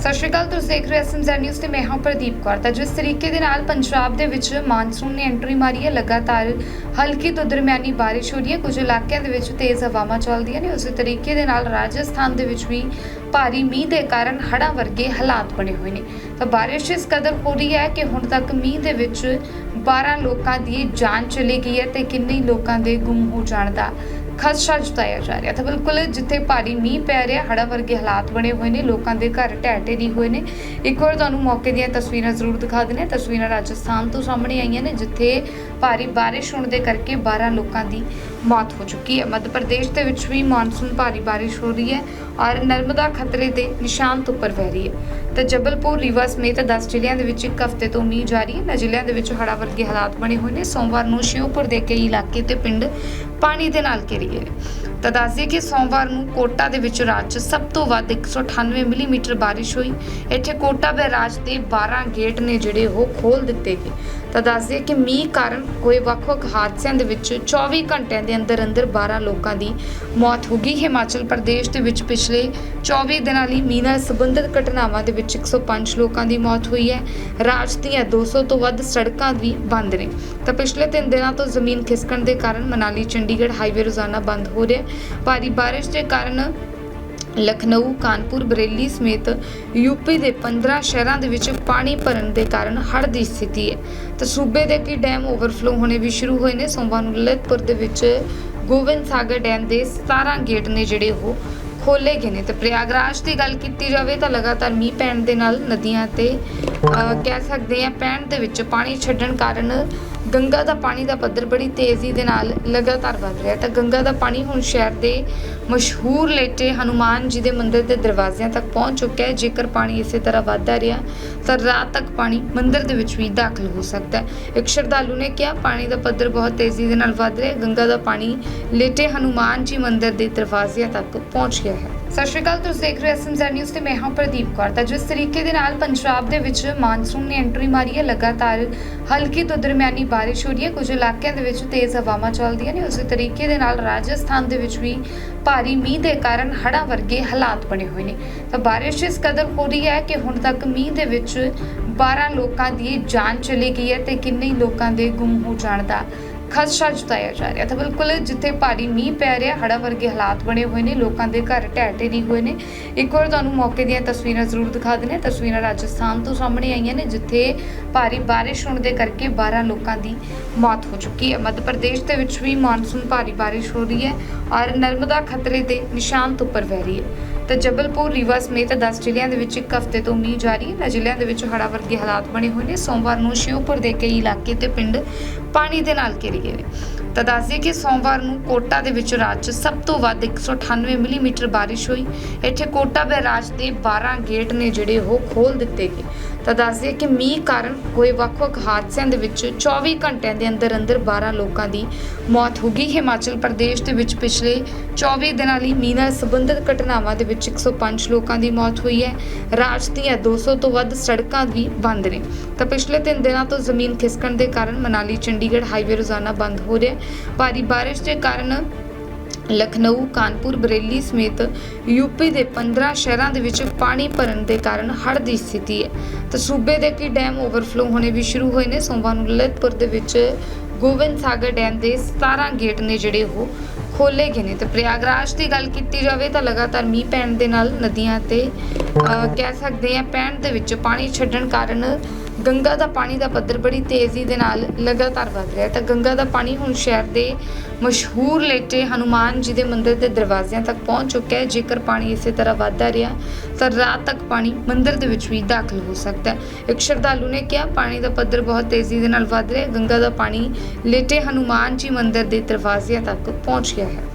ਸਤਿ ਸ਼੍ਰੀ ਅਕਾਲ, ਤੁਸੀਂ ਦੇਖ ਰਹੇ ਹੋ ਐਸਐਮਜ਼ੈਡ ਨਿਊਜ਼ ਤੇ ਮੈਂ ਹਾਂ ਪ੍ਰਦੀਪ ਕੌਰ। ਤਾਂ ਜਿਸ ਤਰੀਕੇ ਦੇ ਨਾਲ ਪੰਜਾਬ ਦੇ ਵਿੱਚ ਮਾਨਸੂਨ ਨੇ ਐਂਟਰੀ ਮਾਰੀ ਹੈ, ਲਗਾਤਾਰ ਹਲਕੀ ਤੋਂ ਦਰਮਿਆਨੀ ਬਾਰਿਸ਼ ਹੋ ਰਹੀ ਹੈ। ਕੁਝ ਇਲਾਕਿਆਂ ਦੇ ਵਿੱਚ ਤੇਜ਼ ਹਵਾਵਾਂ ਚੱਲਦੀਆਂ ਨੇ, ਉਸੇ ਤਰੀਕੇ ਦੇ ਨਾਲ ਰਾਜਸਥਾਨ ਦੇ ਵਿੱਚ ਵੀ ਭਾਰੀ ਮੀਂਹ ਦੇ ਕਾਰਨ ਹੜ੍ਹਾਂ ਵਰਗੇ ਹਾਲਾਤ ਬਣੇ ਹੋਏ ਨੇ। ਤਾਂ ਬਾਰਿਸ਼ ਇਸ ਕਦਰ ਹੋ ਰਹੀ ਹੈ ਕਿ ਹੁਣ ਤੱਕ ਮੀਂਹ ਦੇ ਵਿੱਚ 12 ਲੋਕਾਂ ਦੀ ਜਾਨ ਚਲੀ ਗਈ ਹੈ ਤੇ ਕਿੰਨੇ ਲੋਕਾਂ ਦੇ ਗੁੰਮ ਹੋ ਜਾਣ ਦਾ ਖਦਸ਼ਾ ਜਤਾਇਆ ਜਾ ਰਿਹਾ ਤਾਂ ਬਿਲਕੁਲ ਜਿੱਥੇ ਭਾਰੀ ਮੀਂਹ ਪੈ ਰਿਹਾ, ਹੜ੍ਹਾਂ ਵਰਗੇ ਹਾਲਾਤ ਬਣੇ ਹੋਏ ਨੇ, ਲੋਕਾਂ ਦੇ ਘਰ ਢਹਿ ਢੇਰੀ ਹੋਏ ਨੇ। ਇੱਕ ਵਾਰ ਤੁਹਾਨੂੰ ਮੌਕੇ ਦੀਆਂ ਤਸਵੀਰਾਂ ਜ਼ਰੂਰ ਦਿਖਾ ਦਿੰਦੇ ਹਾਂ। ਤਸਵੀਰਾਂ ਰਾਜਸਥਾਨ ਤੋਂ ਸਾਹਮਣੇ ਆਈਆਂ ਨੇ, ਜਿੱਥੇ ਭਾਰੀ ਬਾਰਿਸ਼ ਹੋਣ ਦੇ ਕਰਕੇ 12 ਲੋਕਾਂ ਦੀ ਮੌਤ ਹੋ ਚੁੱਕੀ ਹੈ। ਮੱਧ ਪ੍ਰਦੇਸ਼ ਦੇ ਵਿੱਚ ਵੀ ਮੌਨਸੂਨ ਭਾਰੀ ਬਾਰਿਸ਼ ਹੋ ਰਹੀ ਹੈ ਔਰ ਨਰਮਦਾ ਖਤਰੇ ਦੇ ਨਿਸ਼ਾਨ ਤੋਂ ਉੱਪਰ ਵਹਿ ਰਹੀ ਹੈ। ਤਾਂ ਜਬਲਪੁਰ, ਰੀਵਾ ਸਮੇਤ 10 ਜ਼ਿਲ੍ਹਿਆਂ ਦੇ ਵਿੱਚ ਇੱਕ ਹਫ਼ਤੇ ਤੋਂ ਮੀਂਹ ਜਾਰੀ ਹੈ। ਨਾ ਜ਼ਿਲ੍ਹਿਆਂ ਦੇ ਵਿੱਚ ਹੜਾ ਵਰਗੇ ਹਾਲਾਤ ਬਣੇ ਹੋਏ ਨੇ। ਸੋਮਵਾਰ ਨੂੰ ਸ਼ਿਵਪੁਰ ਦੇ ਕਈ ਇਲਾਕੇ ਤੇ ਪਿੰਡ ਪਾਣੀ ਦੇ ਨਾਲ ਘਿਰ ਗਏ। ਤਾਂ ਦੱਸ ਦਈਏ ਕਿ ਸੋਮਵਾਰ ਨੂੰ ਕੋਟਾ ਦੇ ਵਿੱਚ ਰਾਜ 'ਚ ਸਭ ਤੋਂ ਵੱਧ 198 ਮਿਲੀਮੀਟਰ ਬਾਰਿਸ਼ ਹੋਈ। ਇੱਥੇ ਕੋਟਾ ਬੈਰਾਜ ਦੇ 12 ਗੇਟ ਨੇ ਜਿਹੜੇ ਉਹ ਖੋਲ ਦਿੱਤੇ ਗਏ। ਤਾਂ ਦੱਸ ਦਈਏ ਕਿ ਮੀਂਹ ਕਾਰਨ ਹੋਏ ਵੱਖ-ਵੱਖ ਹਾਦਸਿਆਂ ਦੇ ਵਿੱਚ 24 ਘੰਟਿਆਂ ਦੇ ਅੰਦਰ ਅੰਦਰ 12 ਲੋਕਾਂ ਦੀ ਮੌਤ ਹੋ ਗਈ। ਹਿਮਾਚਲ ਪ੍ਰਦੇਸ਼ ਦੇ ਵਿੱਚ ਪਿਛਲੇ 24 ਦਿਨਾਂ ਲਈ ਮੀਂਹ ਨਾਲ ਸੰਬੰਧਿਤ ਘਟਨਾਵਾਂ ਦੇ ਵਿੱਚ 105 ਲੋਕਾਂ ਦੀ ਮੌਤ ਹੋਈ ਹੈ। ਰਾਜ ਦੀਆਂ 200 ਤੋਂ ਵੱਧ ਸੜਕਾਂ ਵੀ ਬੰਦ ਨੇ। ਤਾਂ ਪਿਛਲੇ 3 ਦਿਨਾਂ ਤੋਂ ਜ਼ਮੀਨ ਖਿਸਕਣ ਦੇ ਕਾਰਨ ਮਨਾਲੀ ਚੰਡੀਗੜ੍ਹ ਹਾਈਵੇ ਰੋਜ਼ਾਨਾ ਬੰਦ ਹੋ ਰਿਹਾ ਭਾਰੀ ਬਾਰਿਸ਼ ਦੇ ਕਾਰਨ ਲਖਨਊ, ਕਾਨਪੁਰ, ਬਰੇਲੀ ਸਮੇਤ ਯੂਪੀ ਦੇ 15 ਸ਼ਹਿਰਾਂ ਦੇ ਵਿੱਚ ਪਾਣੀ ਭਰਨ ਦੇ ਕਾਰਨ ਹੜ੍ਹ ਦੀ ਸਥਿਤੀ ਹੈ। ਤੇ ਸੂਬੇ ਦੇ ਕਈ ਡੈਮ ਓਵਰਫਲੋ ਹੋਣੇ ਵੀ ਸ਼ੁਰੂ ਹੋਏ ਨੇ। ਸੋਮਵਾਰ ਨੂੰ ਲਲਿਤਪੁਰ ਦੇ ਵਿੱਚ ਗੋਬਿੰਦ ਸਾਗਰ ਡੈਮ ਦੇ 17 ਗੇਟ ਨੇ ਜਿਹੜੇ ਉਹ ਖੋਲੇ ਗਏ ਨੇ ਤੇ ਪ੍ਰਯਾਗਰਾਜ ਦੀ ਗੱਲ ਕੀਤੀ ਜਾਵੇ ਤਾਂ ਲਗਾਤਾਰ ਮੀਂਹ ਪੈਣ ਦੇ ਨਾਲ ਨਦੀਆਂ ਤੇ ਕਹਿ ਸਕਦੇ ਆ ਪੈਣ ਦੇ ਵਿੱਚ ਪਾਣੀ ਛੱਡਣ ਕਾਰਨ ਗੰਗਾ ਦਾ ਪਾਣੀ ਦਾ ਪੱਧਰ ਬੜੀ ਤੇਜ਼ੀ ਦੇ ਨਾਲ ਲਗਾਤਾਰ ਵੱਧ ਰਿਹਾ ਤਾਂ ਗੰਗਾ ਦਾ ਪਾਣੀ ਹੁਣ ਸ਼ਹਿਰ ਦੇ ਮਸ਼ਹੂਰ ਲੇਟੇ ਹਨੂਮਾਨ ਜੀ ਦੇ ਮੰਦਿਰ ਦੇ ਦਰਵਾਜ਼ਿਆਂ ਤੱਕ ਪਹੁੰਚ ਚੁੱਕਿਆ ਹੈ। ਜੇਕਰ ਪਾਣੀ ਇਸੇ ਤਰ੍ਹਾਂ ਵੱਧਦਾ ਰਿਹਾ, ਤਾਂ ਰਾਤ ਤੱਕ ਪਾਣੀ ਮੰਦਿਰ ਦੇ ਵਿੱਚ ਵੀ ਦਾਖਲ ਹੋ ਸਕਦਾ ਹੈ। ਇੱਕ ਸ਼ਰਧਾਲੂ ਨੇ ਕਿਹਾ, ਪਾਣੀ ਦਾ ਪੱਧਰ ਬਹੁਤ ਤੇਜ਼ੀ ਦੇ ਨਾਲ ਵੱਧ ਰਿਹਾ ਗੰਗਾ ਦਾ ਪਾਣੀ ਲੇਟੇ ਹਨੂਮਾਨ ਜੀ ਮੰਦਿਰ ਦੇ ਦਰਵਾਜ਼ਿਆਂ ਤੱਕ ਪਹੁੰਚ ਗਿਆ ਸਤਿ ਸ਼੍ਰੀ ਅਕਾਲ, ਤੁਸੀਂ ਦੇਖ ਰਹੇ ਹੋ ਐਸਐਮਜ਼ੈਡ ਨਿਊਜ਼ ਤੇ ਮੈਂ ਹਾਂ ਪ੍ਰਦੀਪ ਕੌਰ। ਤਾਂ ਜਿਸ ਤਰੀਕੇ ਦੇ ਨਾਲ ਪੰਜਾਬ ਦੇ ਵਿੱਚ ਮਾਨਸੂਨ ਨੇ ਐਂਟਰੀ ਮਾਰੀ ਹੈ, ਲਗਾਤਾਰ ਹਲਕੀ ਤੋਂ ਦਰਮਿਆਨੀ ਬਾਰਿਸ਼ ਹੋ ਰਹੀ ਹੈ। ਕੁਝ ਇਲਾਕਿਆਂ ਦੇ ਵਿੱਚ ਤੇਜ਼ ਹਵਾਵਾਂ ਚੱਲਦੀਆਂ ਨੇ। ਉਸੇ ਤਰੀਕੇ ਦੇ ਨਾਲ ਰਾਜਸਥਾਨ ਦੇ ਵਿੱਚ ਵੀ ਭਾਰੀ ਮੀਂਹ ਦੇ ਕਾਰਨ ਹੜ੍ਹਾਂ ਵਰਗੇ ਹਾਲਾਤ ਬਣੇ ਹੋਏ ਨੇ। ਤਾਂ ਬਾਰਿਸ਼ ਇਸ ਕਦਰ ਹੋ ਰਹੀ ਹੈ ਕਿ ਹੁਣ ਤੱਕ ਮੀਂਹ ਦੇ ਵਿੱਚ 12 ਲੋਕਾਂ ਦੀ ਜਾਨ ਚਲੀ ਗਈ ਹੈ ਤੇ ਕਿੰਨੇ ਲੋਕਾਂ ਦੇ ਗੁੰਮ ਹੋ ਜਾਣ ਦਾ ਖਦਸ਼ਾ ਜਤਾਇਆ ਜਾ ਰਿਹਾ। ਤਾਂ ਬਿਲਕੁਲ ਜਿੱਥੇ ਭਾਰੀ ਮੀਂਹ ਪੈ ਰਿਹਾ, ਹੜ੍ਹਾਂ ਵਰਗੇ ਹਾਲਾਤ ਬਣੇ ਹੋਏ ਨੇ, ਲੋਕਾਂ ਦੇ ਘਰ ਢਹਿ ਢੇਰੀ ਹੋਏ ਨੇ। ਇੱਕ ਵਾਰ ਤੁਹਾਨੂੰ ਮੌਕੇ ਦੀਆਂ ਤਸਵੀਰਾਂ ਜ਼ਰੂਰ ਦਿਖਾ ਦਿੰਦੇ ਹਾਂ। ਤਸਵੀਰਾਂ ਰਾਜਸਥਾਨ ਤੋਂ ਸਾਹਮਣੇ ਆਈਆਂ ਨੇ, ਜਿੱਥੇ ਭਾਰੀ ਬਾਰਿਸ਼ ਹੋਣ ਦੇ ਕਰਕੇ 12 ਲੋਕਾਂ ਦੀ ਮੌਤ ਹੋ ਚੁੱਕੀ ਹੈ। ਮੱਧ ਪ੍ਰਦੇਸ਼ ਦੇ ਵਿੱਚ ਵੀ ਮੌਨਸੂਨ ਭਾਰੀ ਬਾਰਿਸ਼ ਹੋ ਰਹੀ ਹੈ ਔਰ ਨਰਮਦਾ ਖਤਰੇ ਦੇ ਨਿਸ਼ਾਨ ਤੋਂ ਉੱਪਰ ਵਹਿ ਰਹੀ ਹੈ। ਤਾਂ ਜਬਲਪੁਰ, ਰੀਵਾ ਸਮੇਤ 10 ਜ਼ਿਲ੍ਹਿਆਂ ਦੇ ਵਿੱਚ ਇੱਕ ਹਫ਼ਤੇ ਤੋਂ ਮੀਂਹ ਜਾਰੀ। ਹੈ ਜ਼ਿਲ੍ਹਿਆਂ ਦੇ ਵਿੱਚ ਹੜਾ ਵਰਗੇ ਹਾਲਾਤ ਬਣੇ ਹੋਏ ਨੇ। ਸੋਮਵਾਰ ਨੂੰ ਸ਼ਿਵਪੁਰ ਦੇ ਕਈ ਇਲਾਕੇ ਤੇ ਪਿੰਡ ਪਾਣੀ ਦੇ ਨਾਲ ਘਿਰ ਗਏ ਨੇ। ਤਾਂ ਦੱਸ ਦਈਏ ਕਿ ਸੋਮਵਾਰ ਨੂੰ ਕੋਟਾ ਦੇ ਵਿੱਚ ਰਾਜ 'ਚ ਸਭ ਤੋਂ ਵੱਧ 198 ਮਿਲੀਮੀਟਰ ਬਾਰਿਸ਼ ਹੋਈ। ਇੱਥੇ ਕੋਟਾ ਬੈਰਾਜ ਦੇ 12 ਗੇਟ ਨੇ ਜਿਹੜੇ ਉਹ ਖੋਲ ਦਿੱਤੇ ਗਏ। ਤਾਂ ਦੱਸ ਕਿ ਮੀਂਹ ਕਾਰਨ ਹੋਏ ਵੱਖ-ਵੱਖ ਹਾਦਸਿਆਂ ਦੇ ਵਿੱਚ 24 ਘੰਟਿਆਂ ਦੇ ਅੰਦਰ ਅੰਦਰ 12 ਲੋਕਾਂ ਦੀ ਮੌਤ ਹੋ ਗਈ। ਹਿਮਾਚਲ ਪ੍ਰਦੇਸ਼ ਦੇ ਵਿੱਚ ਪਿਛਲੇ 24 ਦਿਨਾਂ ਲਈ ਮੀਂਹ ਨਾਲ ਸੰਬੰਧਿਤ ਘਟਨਾਵਾਂ ਦੇ ਵਿੱਚ 105 ਲੋਕਾਂ ਦੀ ਮੌਤ ਹੋਈ ਹੈ। ਰਾਜ ਦੀਆਂ 200 ਤੋਂ ਵੱਧ ਸੜਕਾਂ ਵੀ ਬੰਦ ਨੇ। ਤਾਂ ਪਿਛਲੇ 3 ਦਿਨਾਂ ਤੋਂ ਜ਼ਮੀਨ ਖਿਸਕਣ ਦੇ ਕਾਰਨ ਮਨਾਲੀ, ਚੰਡੀਗੜ੍ਹ ਹਾਈਵੇ ਰੋਜ਼ਾਨਾ ਬੰਦ ਹੋ ਰਿਹਾ ਹੈ। ਭਾਰੀ ਬਾਰਿਸ਼ ਦੇ ਕਾਰਨ ਲਖਨਊ, ਕਾਨਪੁਰ, ਬਰੇਲੀ ਸਮੇਤ ਯੂਪੀ ਦੇ 15 ਸ਼ਹਿਰਾਂ ਦੇ ਵਿੱਚ ਪਾਣੀ ਭਰਨ ਦੇ ਕਾਰਨ ਹੜ੍ਹ ਦੀ ਸਥਿਤੀ ਹੈ। ਤਾਂ ਸੂਬੇ ਦੇ ਕਈ ਡੈਮ ਓਵਰਫਲੋ ਹੋਣੇ ਵੀ ਸ਼ੁਰੂ ਹੋਏ ਨੇ। ਸੋਮਵਾਰ ਨੂੰ ਲਲਿਤਪੁਰ ਦੇ ਵਿੱਚ ਗੋਬਿੰਦ ਸਾਗਰ ਡੈਮ ਦੇ 17 ਗੇਟ ਨੇ ਜਿਹੜੇ ਉਹ ਖੋਲੇ ਗਏ ਨੇ। ਤੇ ਪ੍ਰਯਾਗਰਾਜ ਦੀ ਗੱਲ ਕੀਤੀ ਜਾਵੇ ਤਾਂ ਲਗਾਤਾਰ ਮੀਂਹ ਪੈਣ ਦੇ ਨਾਲ ਨਦੀਆਂ ਤੇ ਕਹਿ ਸਕਦੇ ਆ ਪੈਣ ਦੇ ਵਿੱਚ ਪਾਣੀ ਛੱਡਣ ਕਾਰਨ ਗੰਗਾ ਦਾ ਪਾਣੀ ਦਾ ਪੱਧਰ ਬੜੀ ਤੇਜ਼ੀ ਦੇ ਨਾਲ ਲਗਾਤਾਰ ਵੱਧ ਰਿਹਾ ਤਾਂ ਗੰਗਾ ਦਾ ਪਾਣੀ ਹੁਣ ਸ਼ਹਿਰ ਦੇ ਮਸ਼ਹੂਰ ਲੇਟੇ ਹਨੂਮਾਨ ਜੀ ਦੇ ਮੰਦਿਰ ਦੇ ਦਰਵਾਜ਼ਿਆਂ ਤੱਕ ਪਹੁੰਚ ਚੁੱਕਿਆ ਹੈ। ਜੇਕਰ ਪਾਣੀ ਇਸੇ ਤਰ੍ਹਾਂ ਵੱਧਦਾ ਰਿਹਾ, ਤਾਂ ਰਾਤ ਤੱਕ ਪਾਣੀ ਮੰਦਿਰ ਦੇ ਵਿੱਚ ਵੀ ਦਾਖਲ ਹੋ ਸਕਦਾ ਹੈ। ਇੱਕ ਸ਼ਰਧਾਲੂ ਨੇ ਕਿਹਾ, ਪਾਣੀ ਦਾ ਪੱਧਰ ਬਹੁਤ ਤੇਜ਼ੀ ਦੇ ਨਾਲ ਵੱਧ ਰਿਹਾ ਹੈ। ਗੰਗਾ ਦਾ ਪਾਣੀ ਲੇਟੇ ਹਨੂਮਾਨ ਜੀ ਮੰਦਿਰ ਦੇ ਦਰਵਾਜ਼ਿਆਂ ਤੱਕ ਪਹੁੰਚ ਗਿਆ ਹੈ।